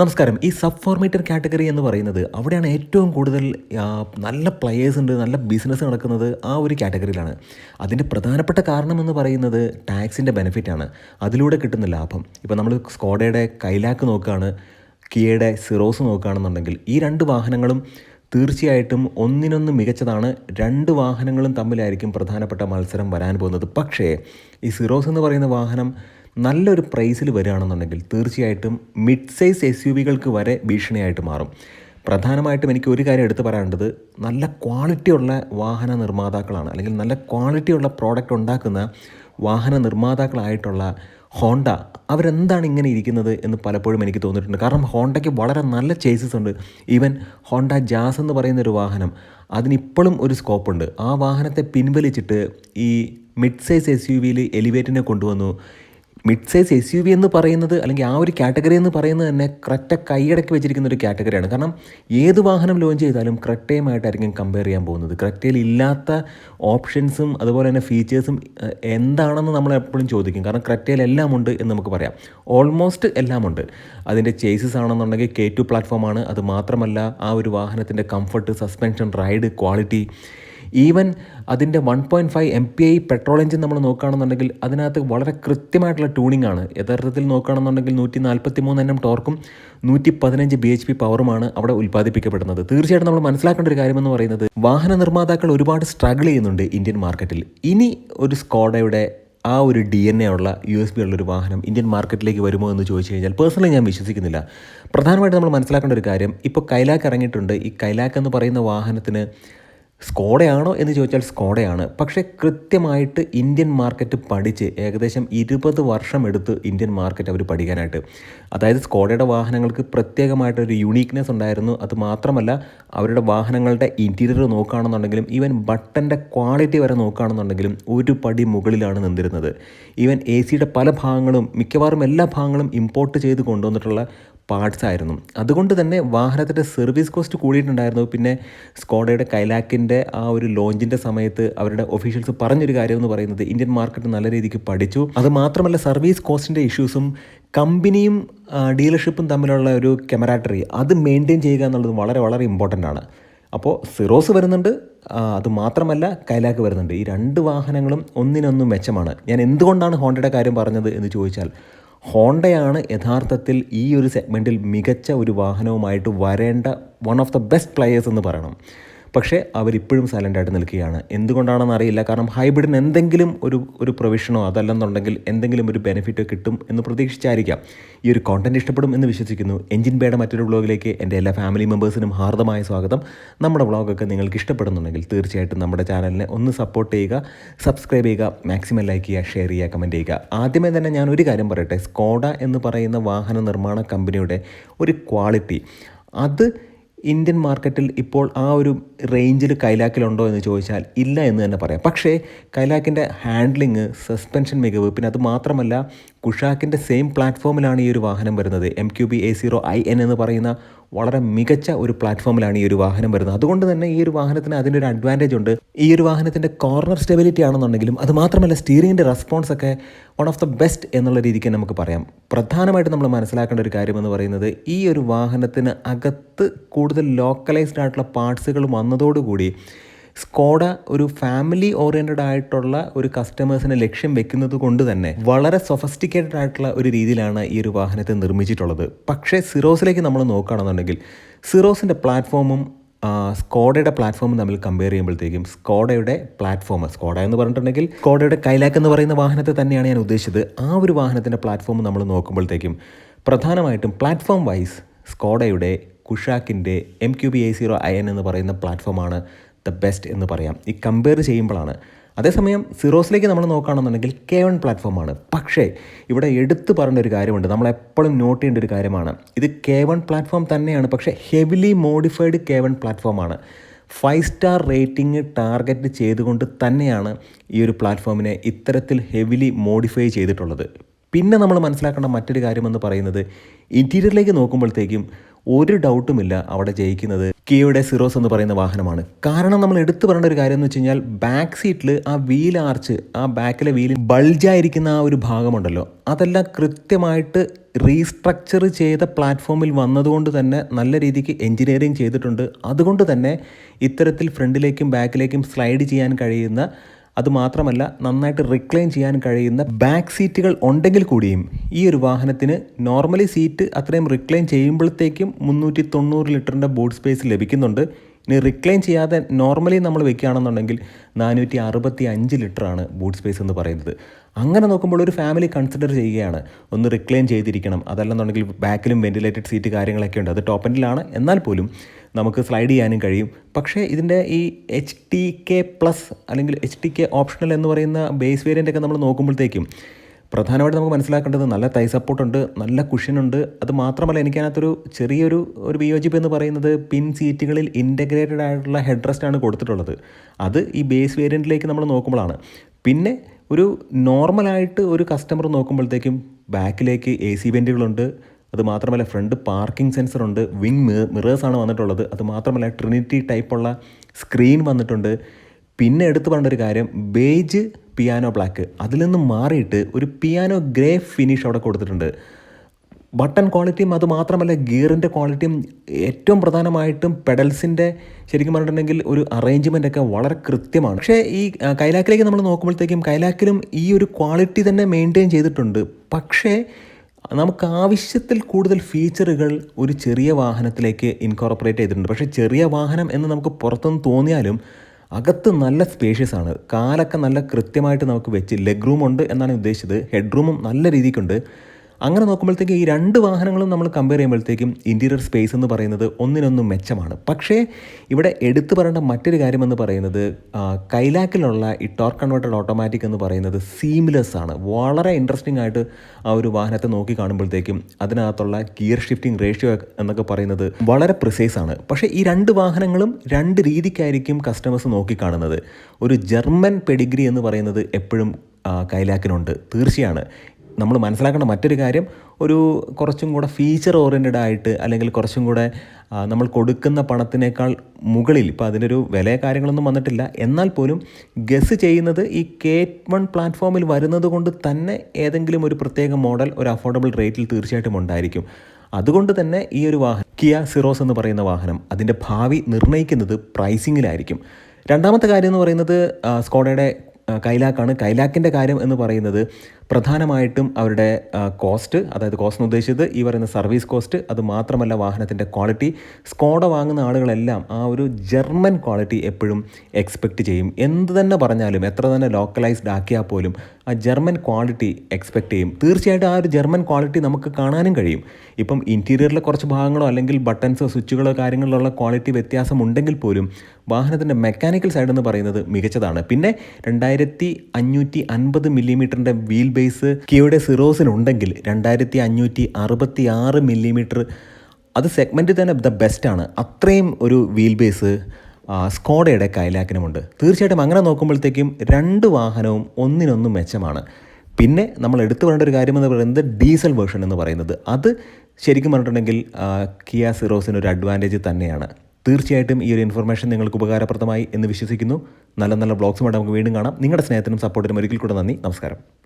നമസ്കാരം. ഈ sub ഫോർമേറ്റർ category എന്ന് പറയുന്നത് അവിടെയാണ് ഏറ്റവും കൂടുതൽ നല്ല പ്ലെയേഴ്സ് ഉണ്ട് നല്ല ബിസിനസ് നടക്കുന്നത് ആ ഒരു കാറ്റഗറിയിലാണ്. അതിന്റെ പ്രധാനപ്പെട്ട കാരണം എന്ന് പറയുന്നത് ടാക്സിന്റെ ബെനിഫിറ്റാണ് അതിലൂടെ കിട്ടുന്ന ലാഭം. ഇപ്പോൾ നമ്മൾ സ്കോഡയുടെ കൈലാക്ക് നോക്കുകയാണ് കിയയുടെ സിറോസ് നോക്കുകയാണെന്നുണ്ടെങ്കിൽ ഈ രണ്ട് വാഹനങ്ങളും തീർച്ചയായിട്ടും ഒന്നിനൊന്ന് മികച്ചതാണ്. രണ്ട് വാഹനങ്ങളും തമ്മിലായിരിക്കും പ്രധാനപ്പെട്ട മത്സരം വരാൻ പോകുന്നത്. പക്ഷേ ഈ സിറോസ് എന്ന് പറയുന്ന വാഹനം നല്ലൊരു പ്രൈസിൽ വരികയാണെന്നുണ്ടെങ്കിൽ തീർച്ചയായിട്ടും മിഡ് സൈസ് എസ് യു വികൾക്ക് വരെ ഭീഷണിയായിട്ട് മാറും. പ്രധാനമായിട്ടും എനിക്ക് ഒരു കാര്യം എടുത്തു പറയാനുള്ളത് നല്ല ക്വാളിറ്റിയുള്ള വാഹന നിർമ്മാതാക്കളാണ്. അല്ലെങ്കിൽ നല്ല ക്വാളിറ്റിയുള്ള പ്രോഡക്റ്റ് ഉണ്ടാക്കുന്ന വാഹന നിർമ്മാതാക്കളായിട്ടുള്ള ഹോണ്ട അവരെന്താണ് ഇങ്ങനെ ഇരിക്കുന്നത് എന്ന് പലപ്പോഴും എനിക്ക് തോന്നിയിട്ടുണ്ട്. കാരണം ഹോണ്ടയ്ക്ക് വളരെ നല്ല ചേസസ് ഉണ്ട്. ഈവൻ ഹോണ്ട ജാസ് എന്ന് പറയുന്ന ഒരു വാഹനം അതിനിപ്പോഴും ഒരു സ്കോപ്പ് ഉണ്ട്. ആ വാഹനത്തെ പിൻവലിച്ചിട്ട് ഈ മിഡ് സൈസ് എസ് യു വിയിൽ എലിവേറ്റിനെ കൊണ്ടുവന്നു. Mid size S U V എന്ന് പറയുന്നത് അല്ലെങ്കിൽ ആ ഒരു കാറ്റഗറി എന്ന് പറയുന്നത് തന്നെ ക്രെറ്റ കൈയടക്കി വെച്ചിരിക്കുന്ന ഒരു കാറ്റഗറിയാണ് കാരണം ഏത് വാഹനം ലോഞ്ച് ചെയ്താലും ക്രെറ്റയുമായിട്ടായിരിക്കും കമ്പയർ ചെയ്യാൻ പോകുന്നത്. ക്രെറ്റയിൽ ഇല്ലാത്ത ഓപ്ഷൻസും അതുപോലെ തന്നെ ഫീച്ചേഴ്സും എന്താണെന്ന് നമ്മൾ എപ്പോഴും ചോദിക്കും. കാരണം ക്രെറ്റയിൽ എല്ലാം ഉണ്ട് എന്ന് നമുക്ക് പറയാം. ഓൾമോസ്റ്റ് എല്ലാം ഉണ്ട്. അതിന്റെ ചേസസ് ആണെന്നുണ്ടെങ്കിൽ കെ ടു പ്ലാറ്റ്ഫോമാണ് അത് മാത്രമല്ല ആ ഒരു വാഹനത്തിന്റെ comfort suspension ride quality even അതിന്റെ one point five M P I petrol engine നമ്മൾ നോക്കുകയാണെന്നുണ്ടെങ്കിൽ അതിനകത്ത് വളരെ കൃത്യമായിട്ടുള്ള ട്യൂണിംഗ് ആണ്. യഥാർത്ഥത്തിൽ നോക്കുകയാണെന്നുണ്ടെങ്കിൽ നൂറ്റി നാൽപ്പത്തി മൂന്ന് എണ്ണം ടോർക്കും നൂറ്റി പതിനഞ്ച് ബി എച്ച് പി പവറുമാണ് അവിടെ ഉൽപ്പാദിപ്പിക്കപ്പെടുന്നത്. തീർച്ചയായിട്ടും നമ്മൾ മനസ്സിലാക്കേണ്ട ഒരു കാര്യമെന്ന് പറയുന്നത് വാഹന നിർമ്മാതാക്കൾ ഒരുപാട് സ്ട്രഗിൾ ചെയ്യുന്നുണ്ട് ഇന്ത്യൻ മാർക്കറ്റിൽ ഇനി ഒരു സ്കോഡയുടെ ആ ഒരു ഡി എൻ എ ഉള്ള യു എസ് ബി ഉള്ളൊരു വാഹനം ഇന്ത്യൻ മാർക്കറ്റിലേക്ക് വരുമോ എന്ന് ചോദിച്ചു കഴിഞ്ഞാൽ പേഴ്സണലി ഞാൻ വിശ്വസിക്കുന്നില്ല. പ്രധാനമായിട്ട് നമ്മൾ മനസ്സിലാക്കേണ്ട ഒരു കാര്യം ഇപ്പോൾ കൈലാക്ക് ഇറങ്ങിയിട്ടുണ്ട്. ഈ കൈലാക്ക് എന്ന് പറയുന്ന വാഹനത്തിന് സ്കോഡയാണോ എന്ന് ചോദിച്ചാൽ സ്കോഡയാണ്. പക്ഷേ കൃത്യമായിട്ട് ഇന്ത്യൻ മാർക്കറ്റ് പഠിച്ച് ഏകദേശം ഇരുപത് വർഷം എടുത്ത് ഇന്ത്യൻ മാർക്കറ്റ് അവർ പഠിക്കാനായിട്ട്. അതായത് സ്കോഡയുടെ വാഹനങ്ങൾക്ക് പ്രത്യേകമായിട്ടൊരു യുണീക്നെസ് ഉണ്ടായിരുന്നു. അത് മാത്രമല്ല അവരുടെ വാഹനങ്ങളുടെ ഇന്റീരിയർ നോക്കുകയാണെന്നുണ്ടെങ്കിലും ഈവൻ ബട്ടന്റെ ക്വാളിറ്റി വരെ നോക്കുകയാണെന്നുണ്ടെങ്കിലും ഒരു പടി മുകളിലാണ് നിന്നിരുന്നത്. ഈവൻ എ സിയുടെ പല ഭാഗങ്ങളും മിക്കവാറും എല്ലാ ഭാഗങ്ങളും ഇമ്പോർട്ട് ചെയ്ത് കൊണ്ടുവന്നിട്ടുള്ള പാർട്സ് ആയിരുന്നു അതുകൊണ്ട് തന്നെ വാഹനത്തിന്റെ സർവീസ് കോസ്റ്റ് കൂടിയിട്ടുണ്ടായിരുന്നു. പിന്നെ സ്കോഡയുടെ കൈലാക്കിന്റെ ആ ഒരു ലോഞ്ചിന്റെ സമയത്ത് അവരുടെ ഒഫീഷ്യൽസ് പറഞ്ഞൊരു കാര്യം എന്ന് പറയുന്നത് ഇന്ത്യൻ മാർക്കറ്റ് നല്ല രീതിക്ക് പഠിച്ചു. അത് മാത്രമല്ല സർവീസ് കോസ്റ്റിന്റെ ഇഷ്യൂസും കമ്പനിയും ഡീലർഷിപ്പും തമ്മിലുള്ള ഒരു കെമറാട്ടറി അത് മെയിന്റെയിൻ ചെയ്യുക എന്നുള്ളത് വളരെ വളരെ ഇമ്പോർട്ടന്റ് ആണ്. അപ്പോൾ സിറോസ് വരുന്നുണ്ട്. അത് മാത്രമല്ല കൈലാക്ക് വരുന്നുണ്ട്. ഈ രണ്ട് വാഹനങ്ങളും ഒന്നിനൊന്നും മെച്ചമാണ്. ഞാൻ എന്തുകൊണ്ടാണ് ഹോണ്ടയുടെ കാര്യം പറഞ്ഞത് എന്ന് ചോദിച്ചാൽ ഹോണ്ടയാണ് യഥാർത്ഥത്തിൽ ഈ ഒരു സെഗ്മെന്റിൽ മികച്ച ഒരു വാഹനവുമായിട്ട് വരേണ്ട one of the best players എന്ന് പറയണം. പക്ഷേ അവരിപ്പോഴും സൈലന്റായിട്ട് നിൽക്കുകയാണ്. എന്തുകൊണ്ടാണെന്ന് അറിയില്ല. കാരണം ഹൈബ്രിഡിന് എന്തെങ്കിലും ഒരു ഒരു പ്രൊവിഷനോ അതല്ലെന്നുണ്ടെങ്കിൽ എന്തെങ്കിലും ഒരു ബെനിഫിറ്റോ കിട്ടും എന്ന് പ്രതീക്ഷിച്ചായിരിക്കാം. ഈ ഒരു കോണ്ടന്റ് ഇഷ്ടപ്പെടും എന്ന് വിശ്വസിക്കുന്നു. എഞ്ചിൻ ബേയുടെ മറ്റൊരു വ്ളോഗിലേക്ക് എന്റെ എല്ലാ ഫാമിലി മെമ്പേഴ്സിനും ഹാർദമായ സ്വാഗതം. നമ്മുടെ വ്ളോഗൊക്കെ നിങ്ങൾക്ക് ഇഷ്ടപ്പെടുന്നുണ്ടെങ്കിൽ തീർച്ചയായിട്ടും നമ്മുടെ ചാനലിനെ ഒന്ന് സപ്പോർട്ട് ചെയ്യുക സബ്സ്ക്രൈബ് ചെയ്യുക മാക്സിമം ലൈക്ക് ചെയ്യുക ഷെയർ ചെയ്യുക കമന്റ് ചെയ്യുക. ആദ്യമേ തന്നെ ഞാൻ ഒരു കാര്യം പറയട്ടെ. സ്കോഡ എന്ന് പറയുന്ന വാഹന നിർമ്മാണ കമ്പനിയുടെ ഒരു ക്വാളിറ്റി അത് ഇന്ത്യൻ മാർക്കറ്റിൽ ഇപ്പോൾ ആ ഒരു റേഞ്ചിൽ കൈലാക്കിലുണ്ടോ എന്ന് ചോദിച്ചാൽ ഇല്ല എന്ന് തന്നെ പറയാം. പക്ഷേ കൈലാക്കിന്റെ ഹാൻഡ്ലിങ് സസ്പെൻഷൻ മികവ് പിന്നെ അത് മാത്രമല്ല കുഷാക്കിന്റെ സെയിം പ്ലാറ്റ്ഫോമിലാണ് ഈ ഒരു വാഹനം വരുന്നത്. M Q B A zero I N എന്ന് പറയുന്ന വളരെ മികച്ച ഒരു പ്ലാറ്റ്ഫോമിലാണ് ഈ ഒരു വാഹനം വരുന്നത്. അതുകൊണ്ട് തന്നെ ഈ ഒരു വാഹനത്തിന് അതിന്റെ ഒരു അഡ്വാന്റേജ് ഉണ്ട്. ഈ ഒരു വാഹനത്തിന്റെ കോർണർ സ്റ്റെബിലിറ്റി ആണെന്നുണ്ടെങ്കിലും അത് മാത്രമല്ല സ്റ്റീറിങ്ങിന്റെ റെസ്പോൺസ് ഒക്കെ വൺ ഓഫ് ദ ബെസ്റ്റ് എന്നുള്ള രീതിക്ക് നമുക്ക് പറയാം. പ്രധാനമായിട്ട് നമ്മൾ മനസ്സിലാക്കേണ്ട ഒരു കാര്യമെന്ന് പറയുന്നത് ഈ ഒരു വാഹനത്തിന് അകത്ത് കൂടുതൽ ലോക്കലൈസ്ഡ് ആയിട്ടുള്ള പാർട്സുകൾ വന്നതോടുകൂടി സ്കോഡ ഒരു ഫാമിലി ഓറിയന്റഡ് ആയിട്ടുള്ള ഒരു കസ്റ്റമേഴ്സിനെ ലക്ഷ്യം വെക്കുന്നത് കൊണ്ട് തന്നെ വളരെ സൊഫസ്റ്റിക്കേറ്റഡ് ആയിട്ടുള്ള ഒരു രീതിയിലാണ് ഈ ഒരു വാഹനത്തെ നിർമ്മിച്ചിട്ടുള്ളത്. പക്ഷേ സിറോസിലേക്ക് നമ്മൾ നോക്കുകയാണെന്നുണ്ടെങ്കിൽ സിറോസിന്റെ പ്ലാറ്റ്ഫോമും സ്കോഡയുടെ പ്ലാറ്റ്ഫോമും തമ്മിൽ കമ്പയർ ചെയ്യുമ്പോഴത്തേക്കും സ്കോഡയുടെ പ്ലാറ്റ്ഫോം സ്കോഡ എന്ന് പറഞ്ഞിട്ടുണ്ടെങ്കിൽ സ്കോഡയുടെ കൈലാക്ക് എന്ന് പറയുന്ന വാഹനത്തെ തന്നെയാണ് ഞാൻ ഉദ്ദേശിച്ചത്. ആ ഒരു വാഹനത്തിന്റെ പ്ലാറ്റ്ഫോം നമ്മൾ നോക്കുമ്പോഴത്തേക്കും പ്രധാനമായിട്ടും പ്ലാറ്റ്ഫോം വൈസ് സ്കോഡയുടെ കുഷാക്കിന്റെ M Q B A zero N എന്ന് പറയുന്ന പ്ലാറ്റ്ഫോമാണ് ദ ബെസ്റ്റ് എന്ന് പറയാം. ഈ കമ്പയർ ചെയ്യുമ്പോഴാണ്. അതേസമയം സിറോസിലേക്ക് നമ്മൾ നോക്കുകയാണെന്നുണ്ടെങ്കിൽ കെ വൺ പ്ലാറ്റ്ഫോമാണ് പക്ഷേ ഇവിടെ എടുത്തു പറയേണ്ട ഒരു കാര്യമുണ്ട്. നമ്മൾ എപ്പോഴും നോട്ട് ചെയ്യേണ്ട ഒരു കാര്യമാണ്. ഇത് കെ വൺ പ്ലാറ്റ്ഫോം തന്നെയാണ്. പക്ഷേ ഹെവിലി മോഡിഫൈഡ് കെ വൺ പ്ലാറ്റ്ഫോമാണ് ഫൈവ് സ്റ്റാർ റേറ്റിംഗ് ടാർഗറ്റ് ചെയ്തുകൊണ്ട് തന്നെയാണ് ഈ ഒരു പ്ലാറ്റ്ഫോമിനെ ഇത്തരത്തിൽ ഹെവിലി മോഡിഫൈ ചെയ്തിട്ടുള്ളത്. പിന്നെ നമ്മൾ മനസ്സിലാക്കേണ്ട മറ്റൊരു കാര്യമെന്ന് പറയുന്നത് ഇന്റീരിയറിലേക്ക് നോക്കുമ്പോഴത്തേക്കും ഒരു ഡൗട്ടുമില്ല അവിടെ ജയിക്കുന്നത് കിയയുടെ സിറോസ് എന്ന് പറയുന്ന വാഹനമാണ്. കാരണം നമ്മൾ എടുത്തു പറയേണ്ട ഒരു കാര്യം എന്ന് വെച്ച് കഴിഞ്ഞാൽ ബാക്ക് സീറ്റിൽ ആ വീൽ ആർച്ച് ആ ബാക്കിലെ വീലിൽ ബൾജായിരിക്കുന്ന ആ ഒരു ഭാഗമുണ്ടല്ലോ. അതെല്ലാം കൃത്യമായിട്ട് റീസ്ട്രക്ചർ ചെയ്ത പ്ലാറ്റ്ഫോമിൽ വന്നതുകൊണ്ട് തന്നെ നല്ല രീതിക്ക് എൻജിനീയറിങ് ചെയ്തിട്ടുണ്ട്. അതുകൊണ്ട് തന്നെ ഇത്തരത്തിൽ ഫ്രണ്ടിലേക്കും ബാക്കിലേക്കും സ്ലൈഡ് ചെയ്യാൻ കഴിയുന്ന അതുമാത്രമല്ല നന്നായിട്ട് റിക്ലൈൻ ചെയ്യാൻ കഴിയുന്ന ബാക്ക് സീറ്റുകൾ ഉണ്ടെങ്കിൽ കൂടിയും ഈ ഒരു വാഹനത്തിന് നോർമലി സീറ്റ് അത്രയും റിക്ലൈൻ ചെയ്യുമ്പോഴത്തേക്കും മുന്നൂറ്റി തൊണ്ണൂറ് ലിറ്ററിന്റെ ബോർഡ് സ്പേസ് ലഭിക്കുന്നുണ്ട്. ഇനി റിക്ലൈൻ ചെയ്യാതെ നോർമലി നമ്മൾ വെക്കുകയാണെന്നുണ്ടെങ്കിൽ നാനൂറ്റി അറുപത്തി അഞ്ച് ലിറ്ററാണ് ബൂട്ട് സ്പേസ് എന്ന് പറയുന്നത്. അങ്ങനെ നോക്കുമ്പോൾ ഒരു ഫാമിലി കൺസിഡർ ചെയ്യുകയാണ്. ഒന്ന് റിക്ലൈൻ ചെയ്തിരിക്കണം. അതല്ലെന്നുണ്ടെങ്കിൽ ബാക്കിലും വെന്റിലേറ്റഡ് സീറ്റ് കാര്യങ്ങളൊക്കെ ഉണ്ട്. അത് ടോപ്പ് എൻഡിലാണ് എന്നാൽ പോലും നമുക്ക് സ്ലൈഡ് ചെയ്യാനും കഴിയും. പക്ഷേ ഇതിന്റെ ഈ എച്ച് ടി കെ പ്ലസ് അല്ലെങ്കിൽ എച്ച് ടി കെ ഓപ്ഷണൽ എന്ന് പറയുന്ന ബേസ് വേരിയന്റ് ഒക്കെ നമ്മൾ നോക്കുമ്പോഴത്തേക്കും പ്രധാനമായിട്ട് നമുക്ക് മനസ്സിലാക്കേണ്ടത് നല്ല തൈ സപ്പോർട്ടുണ്ട് നല്ല കുഷ്യനുണ്ട് അത് മാത്രമല്ല എനിക്കതിനകത്തൊരു ചെറിയൊരു ഒരു വിയോജിപ്പ് എന്ന് പറയുന്നത് പിൻ സീറ്റുകളിൽ ഇന്റഗ്രേറ്റഡ് ആയിട്ടുള്ള ഹെഡ് റെസ്റ്റാണ് കൊടുത്തിട്ടുള്ളത്. അത് ഈ ബേസ് വേരിയന്റിലേക്ക് നമ്മൾ നോക്കുമ്പോഴാണ്. പിന്നെ ഒരു നോർമലായിട്ട് ഒരു കസ്റ്റമർ നോക്കുമ്പോഴത്തേക്കും ബാക്കിലേക്ക് എ സി വെന്റുകളുണ്ട് അത് മാത്രമല്ല ഫ്രണ്ട് പാർക്കിംഗ് സെൻസർ ഉണ്ട് വിങ് മിറേഴ്സ് ആണ് വന്നിട്ടുള്ളത്. അത് മാത്രമല്ല ട്രിനിറ്റി ടൈപ്പുള്ള സ്ക്രീൻ വന്നിട്ടുണ്ട്. പിന്നെ എടുത്തു പറയേണ്ട ഒരു കാര്യം ബേജ് പിയാനോ ബ്ലാക്ക് അതിൽ നിന്ന് മാറിയിട്ട് ഒരു പിയാനോ ഗ്രേ ഫിനിഷ് അവിടെ കൊടുത്തിട്ടുണ്ട്. ബട്ടൺ ക്വാളിറ്റിയും അത് മാത്രമല്ല ഗിയറിന്റെ ക്വാളിറ്റിയും ഏറ്റവും പ്രധാനമായിട്ടും പെഡൽസിന്റെ ശരിക്കും പറഞ്ഞിട്ടുണ്ടെങ്കിൽ ഒരു അറേഞ്ച്മെന്റൊക്കെ വളരെ കൃത്യമാണ്. പക്ഷേ ഈ കൈലാക്കിലേക്ക് നമ്മൾ നോക്കുമ്പോഴത്തേക്കും കൈലാക്കിലും ഈ ഒരു ക്വാളിറ്റി തന്നെ മെയിന്റെയിൻ ചെയ്തിട്ടുണ്ട്. പക്ഷേ നമുക്ക് ആവശ്യത്തിൽ കൂടുതൽ ഫീച്ചറുകൾ ഒരു ചെറിയ വാഹനത്തിലേക്ക് ഇൻകോർപ്പറേറ്റ് ചെയ്തിട്ടുണ്ട്. പക്ഷേ ചെറിയ വാഹനം എന്ന് നമുക്ക് പുറത്തുനിന്ന് തോന്നിയാലും അകത്ത് നല്ല സ്പേഷ്യസ് ആണ്. കാലൊക്കെ നല്ല കൃത്യമായിട്ട് നമുക്ക് വെച്ച് ലെഗ് റൂം ഉണ്ട് എന്നാണ് ഉദ്ദേശിച്ചത്. ഹെഡ് റൂമും നല്ല രീതിക്കുണ്ട്. അങ്ങനെ നോക്കുമ്പോഴത്തേക്കും ഈ രണ്ട് വാഹനങ്ങളും നമ്മൾ കമ്പയർ ചെയ്യുമ്പോഴത്തേക്കും ഇന്റീരിയർ സ്പേസ് എന്ന് പറയുന്നത് ഒന്നിനൊന്നും മെച്ചമാണ്. പക്ഷേ ഇവിടെ എടുത്തു പറയേണ്ട മറ്റൊരു കാര്യമെന്ന് പറയുന്നത് കൈലാക്കിലുള്ള ഈ ടോർക്ക് കൺവേർട്ടഡ് ഓട്ടോമാറ്റിക് എന്ന് പറയുന്നത് സീംലെസ് ആണ്. വളരെ ഇൻട്രസ്റ്റിംഗ് ആയിട്ട് ആ ഒരു വാഹനത്തെ നോക്കി കാണുമ്പോഴത്തേക്കും അതിനകത്തുള്ള ഗിയർ ഷിഫ്റ്റിംഗ് റേഷ്യോ എന്നൊക്കെ പറയുന്നത് വളരെ പ്രിസൈസ് ആണ്. പക്ഷേ ഈ രണ്ട് വാഹനങ്ങളും രണ്ട് രീതിക്കായിരിക്കും കസ്റ്റമേഴ്സ് നോക്കിക്കാണുന്നത് ഒരു ജർമ്മൻ പെഡിഗ്രി എന്ന് പറയുന്നത് എപ്പോഴും കൈലാക്കിനുണ്ട്. തീർച്ചയാണ്. നമ്മൾ മനസ്സിലാക്കേണ്ട മറ്റൊരു കാര്യം ഒരു കുറച്ചും കൂടെ ഫീച്ചർ ഓറിയന്റഡ് ആയിട്ട് അല്ലെങ്കിൽ കുറച്ചും കൂടെ നമ്മൾ കൊടുക്കുന്ന പണത്തിനേക്കാൾ മുകളിൽ ഇപ്പോൾ അതിനൊരു വില കാര്യങ്ങളൊന്നും വന്നിട്ടില്ല. എന്നാൽ പോലും ഗസ് ചെയ്യുന്നത് ഈ കെ വൺ പ്ലാറ്റ്ഫോമിൽ വരുന്നത് കൊണ്ട് തന്നെ ഏതെങ്കിലും ഒരു പ്രത്യേക മോഡൽ ഒരു അഫോർഡബിൾ റേറ്റിൽ തീർച്ചയായിട്ടും ഉണ്ടായിരിക്കും. അതുകൊണ്ട് തന്നെ ഈ ഒരു വാഹനം കിയ സിറോസ് എന്ന് പറയുന്ന വാഹനം അതിന്റെ ഭാവി നിർണയിക്കുന്നത് പ്രൈസിങ്ങിലായിരിക്കും രണ്ടാമത്തെ കാര്യം എന്ന് പറയുന്നത് സ്കോഡയുടെ കൈലാക്കാണ്. കൈലാക്കിന്റെ കാര്യം എന്ന് പറയുന്നത് പ്രധാനമായിട്ടും അവരുടെ കോസ്റ്റ് അതായത് കോസ്റ്റ് ഉദ്ദേശിച്ചത് ഈ പറയുന്ന സർവീസ് കോസ്റ്റ് അത് മാത്രമല്ല വാഹനത്തിന്റെ ക്വാളിറ്റി സ്കോഡ വാങ്ങുന്ന ആളുകളെല്ലാം ആ ഒരു ജർമ്മൻ ക്വാളിറ്റി എപ്പോഴും എക്സ്പെക്റ്റ് ചെയ്യും. എന്ത് തന്നെ പറഞ്ഞാലും എത്ര തന്നെ ലോക്കലൈസ്ഡ് ആക്കിയാൽ പോലും ആ ജർമ്മൻ ക്വാളിറ്റി എക്സ്പെക്റ്റ് ചെയ്യും. തീർച്ചയായിട്ടും ആ ഒരു ജർമ്മൻ ക്വാളിറ്റി നമുക്ക് കാണാനും കഴിയും. ഇപ്പം ഇന്റീരിയറിലെ കുറച്ച് ഭാഗങ്ങളോ അല്ലെങ്കിൽ ബട്ടൺസോ സ്വിച്ചുകളോ കാര്യങ്ങളിലുള്ള ക്വാളിറ്റി വ്യത്യാസമുണ്ടെങ്കിൽ പോലും വാഹനത്തിന്റെ മെക്കാനിക്കൽ സൈഡ് എന്ന് പറയുന്നത് മികച്ചതാണ്. പിന്നെ രണ്ടായിരത്തി അഞ്ഞൂറ്റി അൻപത് മില്ലിമീറ്ററിന്റെ വീൽ ബേസ് കിയോയുടെ സിറോസിനുണ്ടെങ്കിൽ രണ്ടായിരത്തി അഞ്ഞൂറ്റി അറുപത്തി ആറ് മില്ലിമീറ്റർ അത് സെഗ്മെന്റ് തന്നെ ദ ബെസ്റ്റാണ് അത്രയും ഒരു വീൽ ബേസ് സ്കോഡയുടെ കൈലാക്കിനുമുണ്ട്. തീർച്ചയായിട്ടും അങ്ങനെ നോക്കുമ്പോഴത്തേക്കും രണ്ട് വാഹനവും ഒന്നിനൊന്നും മെച്ചമാണ്. പിന്നെ നമ്മൾ എടുത്തു പറയേണ്ട ഒരു കാര്യമെന്ന് പറയുന്നത് ഡീസൽ വേർഷൻ എന്ന് പറയുന്നത്. അത് ശരിക്കും പറഞ്ഞിട്ടുണ്ടെങ്കിൽ കിയ സിറോസിന് ഒരു അഡ്വാന്റേജ് തന്നെയാണ്. തീർച്ചയായിട്ടും ഈ ഒരു ഇൻഫർമേഷൻ നിങ്ങൾക്ക് ഉപകാരപ്രദമായി എന്ന് വിശ്വസിക്കുന്നു. നല്ല നല്ല ബ്ലോഗ്സുമായിട്ട് നമുക്ക് വീണ്ടും കാണാം. നിങ്ങളുടെ സ്നേഹത്തിനും സപ്പോർട്ടിനും ഒരിക്കൽ കൂടെ നന്ദി. നമസ്കാരം.